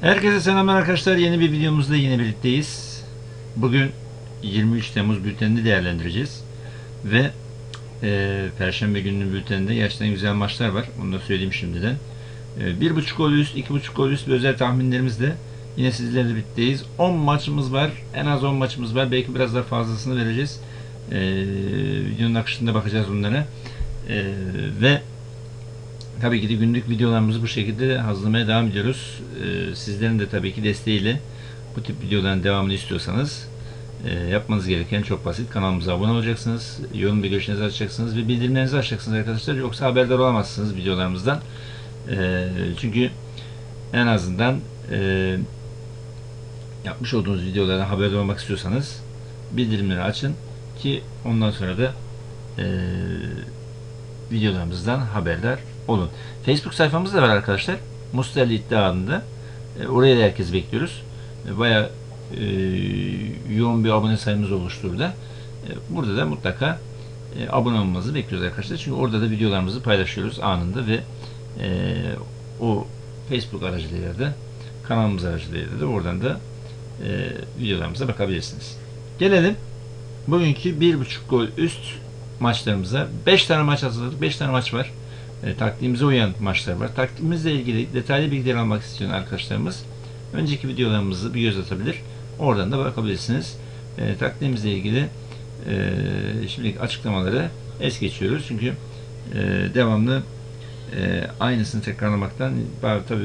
Herkese selamlar arkadaşlar. Yeni bir videomuzda yine birlikteyiz. Bugün 23 Temmuz bültenini değerlendireceğiz. Ve e, Perşembe gününün bülteninde gerçekten güzel maçlar var. Onu da söyleyeyim şimdiden. E, bir buçuk gol üst, iki buçuk gol üst ve özel tahminlerimizle yine sizlerle birlikteyiz. 10 maçımız var. En az 10 maçımız var. Belki biraz daha fazlasını vereceğiz. E, videonun akışında bakacağız bunlara. E, ve Tabii ki de günlük videolarımızı bu şekilde hazırlamaya devam ediyoruz. Ee, sizlerin de tabii ki desteğiyle bu tip videoların devamını istiyorsanız e, yapmanız gereken çok basit. Kanalımıza abone olacaksınız, yorum ve görüşlerinizi açacaksınız ve bildirimlerinizi açacaksınız arkadaşlar. Yoksa haberdar olamazsınız videolarımızdan. Ee, çünkü en azından e, yapmış olduğunuz videolardan haberdar olmak istiyorsanız bildirimleri açın ki ondan sonra da e, videolarımızdan haberdar olun. Facebook sayfamız da var arkadaşlar. Musterli iddia adında. E, oraya da herkes bekliyoruz. E, Baya e, yoğun bir abone sayımız oluştu burada. E, burada da mutlaka e, abone olmanızı bekliyoruz arkadaşlar. Çünkü orada da videolarımızı paylaşıyoruz anında ve e, o Facebook aracılığıyla da kanalımız aracılığıyla da oradan da e, videolarımıza bakabilirsiniz. Gelelim bugünkü bir buçuk gol üst maçlarımıza. 5 tane maç hazırladık. 5 tane maç var. E, taktiğimize uyan maçlar var. Taktiğimizle ilgili detaylı bilgiler almak isteyen arkadaşlarımız önceki videolarımızı bir göz atabilir. Oradan da bakabilirsiniz. E, taktiğimizle ilgili e, şimdilik açıklamaları es geçiyoruz. Çünkü e, devamlı e, aynısını tekrarlamaktan tabi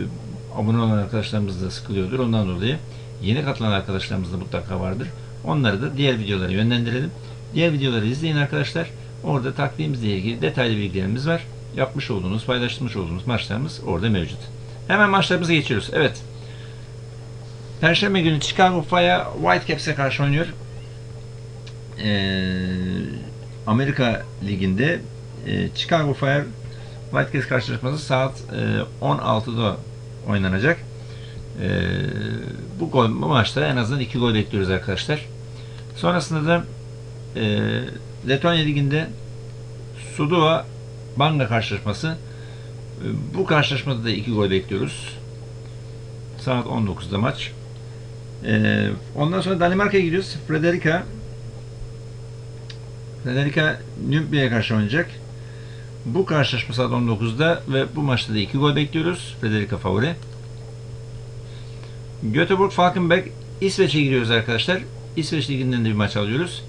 abone olan arkadaşlarımız da sıkılıyordur. Ondan dolayı yeni katılan arkadaşlarımız da mutlaka vardır. Onları da diğer videolara yönlendirelim. Diğer videoları izleyin arkadaşlar. Orada taktiğimizle ilgili detaylı bilgilerimiz var. Yapmış olduğunuz, paylaşmış olduğunuz maçlarımız orada mevcut. Hemen maçlarımıza geçiyoruz. Evet. Perşembe günü Chicago Fire Whitecaps'e karşı oynuyor. Ee, Amerika Ligi'nde e, Chicago Fire Whitecaps karşılaşması saat e, 16'da oynanacak. E, bu, gol, bu maçta en azından 2 gol bekliyoruz arkadaşlar. Sonrasında da e, Letonya Ligi'nde Suduva Banga karşılaşması. E, Bu karşılaşmada da 2 gol bekliyoruz. Saat 19'da maç. E, ondan sonra Danimarka'ya gidiyoruz. Frederica Frederica Nürnberg'e karşı oynayacak. Bu karşılaşma saat 19'da ve bu maçta da 2 gol bekliyoruz. Frederica favori. Göteborg Falkenberg İsveç'e gidiyoruz arkadaşlar. İsveç Ligi'nden de bir maç alıyoruz.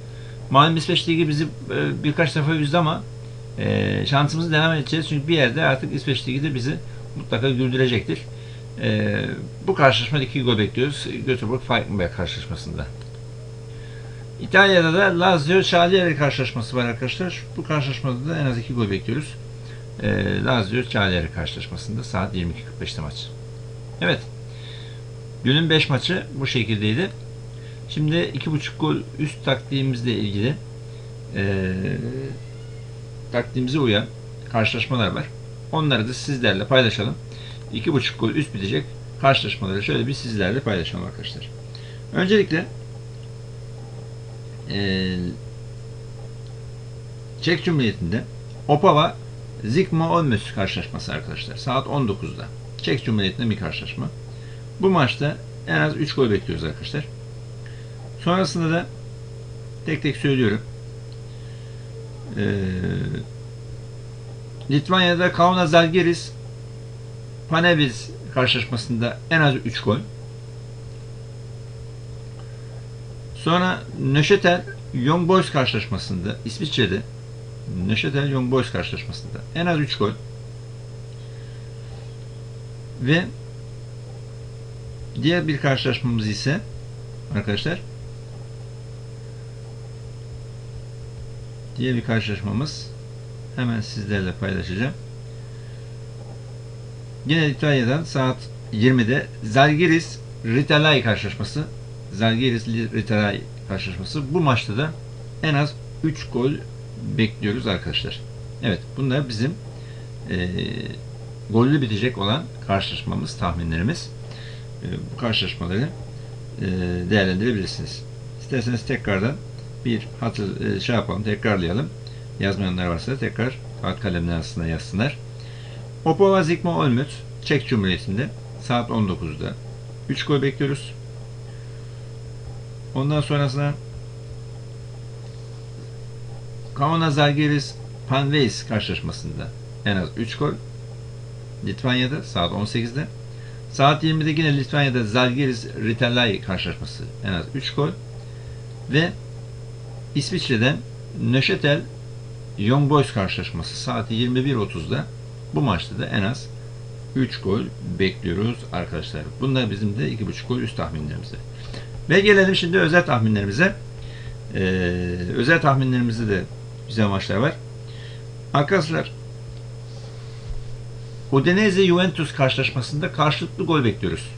Malum İsveç Ligi bizi e, birkaç defa üzdü ama e, şansımızı devam edeceğiz. Çünkü bir yerde artık İsveç Ligi de bizi mutlaka güldürecektir. E, bu karşılaşmada iki gol bekliyoruz. Göteborg Falkenberg karşılaşmasında. İtalya'da da Lazio Cagliari karşılaşması var arkadaşlar. Bu karşılaşmada da en az iki gol bekliyoruz. E, Lazio Cagliari karşılaşmasında saat 22.45'te maç. Evet. Günün 5 maçı bu şekildeydi. Şimdi 2.5 gol üst taktiğimizle ilgili e, taktiğimize uyan karşılaşmalar var. Onları da sizlerle paylaşalım. 2.5 gol üst bitecek karşılaşmaları şöyle bir sizlerle paylaşalım arkadaşlar. Öncelikle e, Çek Cumhuriyeti'nde Opava Zikmo Olmos karşılaşması arkadaşlar. Saat 19'da. Çek Cumhuriyeti'nde bir karşılaşma. Bu maçta en az 3 gol bekliyoruz arkadaşlar. Sonrasında da tek tek söylüyorum. Ee, Litvanya'da Kaunas Zalgiris Paneviz karşılaşmasında en az 3 gol. Sonra Nöşetel Young Boys karşılaşmasında İsviçre'de Nöşetel Young Boys karşılaşmasında en az 3 gol. Ve diğer bir karşılaşmamız ise arkadaşlar diye bir karşılaşmamız hemen sizlerle paylaşacağım. Yine İtalya'dan saat 20'de Zalgiris Ritalai karşılaşması. Zalgiris Ritalai karşılaşması. Bu maçta da en az 3 gol bekliyoruz arkadaşlar. Evet bunlar bizim e, gollü bitecek olan karşılaşmamız, tahminlerimiz. E, bu karşılaşmaları e, değerlendirebilirsiniz. İsterseniz tekrardan bir hatır e, şey yapalım, tekrarlayalım. Yazmayanlar varsa tekrar kağıt kalemler arasında yazsınlar. Opava Zikmo Olmüt, Çek Cumhuriyeti'nde saat 19'da 3 gol bekliyoruz. Ondan sonrasında Kaunas Zalgiris Panveis karşılaşmasında en az 3 gol. Litvanya'da saat 18'de. Saat 20'de yine Litvanya'da Zalgiris Ritterlay karşılaşması en az 3 gol. Ve İsviçre'den Neuchâtel Young Boys karşılaşması saati 21.30'da bu maçta da en az 3 gol bekliyoruz arkadaşlar. Bunlar bizim de 2.5 gol üst tahminlerimizde. Ve gelelim şimdi özel tahminlerimize. Ee, özel tahminlerimizde de güzel maçlar var. Arkadaşlar Udinese Juventus karşılaşmasında karşılıklı gol bekliyoruz.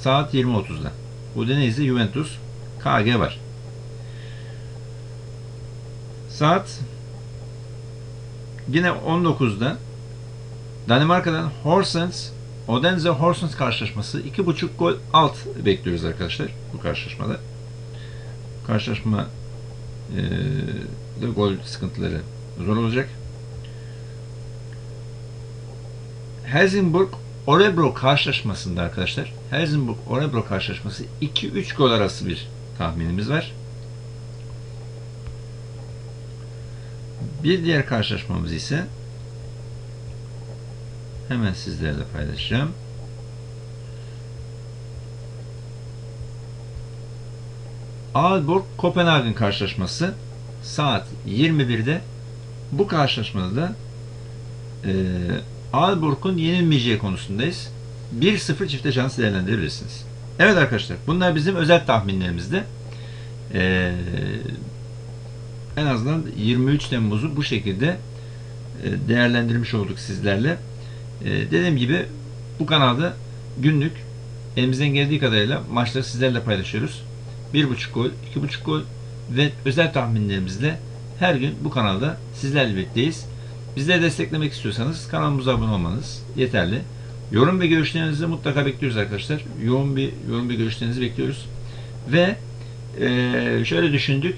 Saat 20.30'da. Udinese Juventus KG var. Saat yine 19'da Danimarka'dan Horsens Odense Horsens karşılaşması 2.5 gol alt bekliyoruz arkadaşlar bu karşılaşmada. Karşılaşma e, de gol sıkıntıları zor olacak. Helsingborg Orebro karşılaşmasında arkadaşlar Helsingborg Orebro karşılaşması 2-3 gol arası bir tahminimiz var. Bir diğer karşılaşmamız ise hemen sizlerle paylaşacağım. Aalborg Kopenhagen karşılaşması saat 21'de bu karşılaşmada da e, Aalborg'un yenilmeyeceği konusundayız. 1-0 çifte şans değerlendirebilirsiniz. Evet arkadaşlar bunlar bizim özel tahminlerimizde. E, en azından 23 Temmuz'u bu şekilde e, değerlendirmiş olduk sizlerle. E, dediğim gibi bu kanalda günlük elimizden geldiği kadarıyla maçları sizlerle paylaşıyoruz. 1.5 gol, 2.5 gol ve özel tahminlerimizle her gün bu kanalda sizlerle birlikteyiz. Bizleri desteklemek istiyorsanız kanalımıza abone olmanız yeterli. Yorum ve görüşlerinizi mutlaka bekliyoruz arkadaşlar. Yoğun bir yorum ve görüşlerinizi bekliyoruz. Ve e, şöyle düşündük.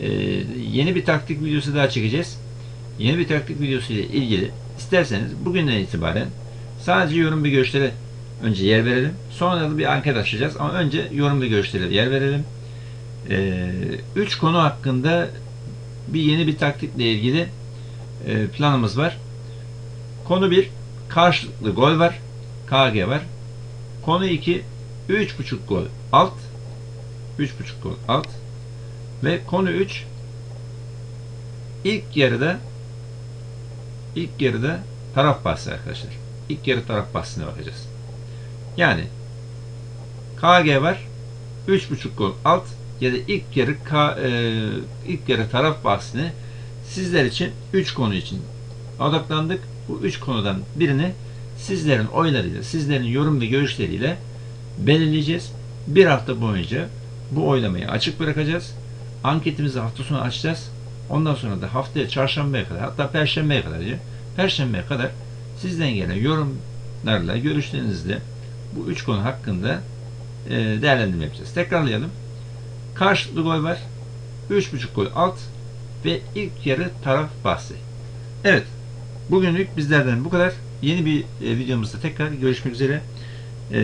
E, yeni bir taktik videosu daha çekeceğiz. Yeni bir taktik videosu ile ilgili isterseniz bugünden itibaren sadece yorum ve görüşlere önce yer verelim. Sonra da bir anket açacağız ama önce yorum ve görüşlere yer verelim. 3 üç konu hakkında bir yeni bir taktikle ilgili e, planımız var. Konu 1 karşılıklı gol var. KG var. Konu 2 3.5 gol alt 3.5 gol alt ve konu 3 ilk yarıda ilk yarıda taraf bahsi arkadaşlar. İlk yarı taraf bahsine bakacağız. Yani KG var 3.5 gol alt ya da ilk yarı K, e, ilk yarı taraf bahsine sizler için 3 konu için odaklandık. Bu 3 konudan birini sizlerin oylarıyla, sizlerin yorum ve görüşleriyle belirleyeceğiz. Bir hafta boyunca bu oylamayı açık bırakacağız. Anketimizi hafta sonu açacağız. Ondan sonra da haftaya çarşambaya kadar hatta perşembeye kadar diyor. Perşembeye kadar sizden gelen yorumlarla, görüşlerinizle bu üç konu hakkında e, değerlendirme yapacağız. Tekrarlayalım. Karşılıklı gol var. 3.5 gol alt ve ilk yarı taraf bahsi. Evet. Bugünlük bizlerden bu kadar. Yeni bir e, videomuzda tekrar görüşmek üzere. E,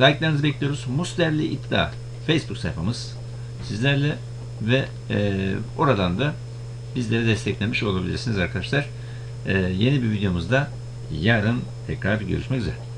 like'larınızı bekliyoruz. Muslerli İddia Facebook sayfamız sizlerle ve e, oradan da bizleri desteklemiş olabilirsiniz arkadaşlar. E, yeni bir videomuzda yarın tekrar görüşmek üzere.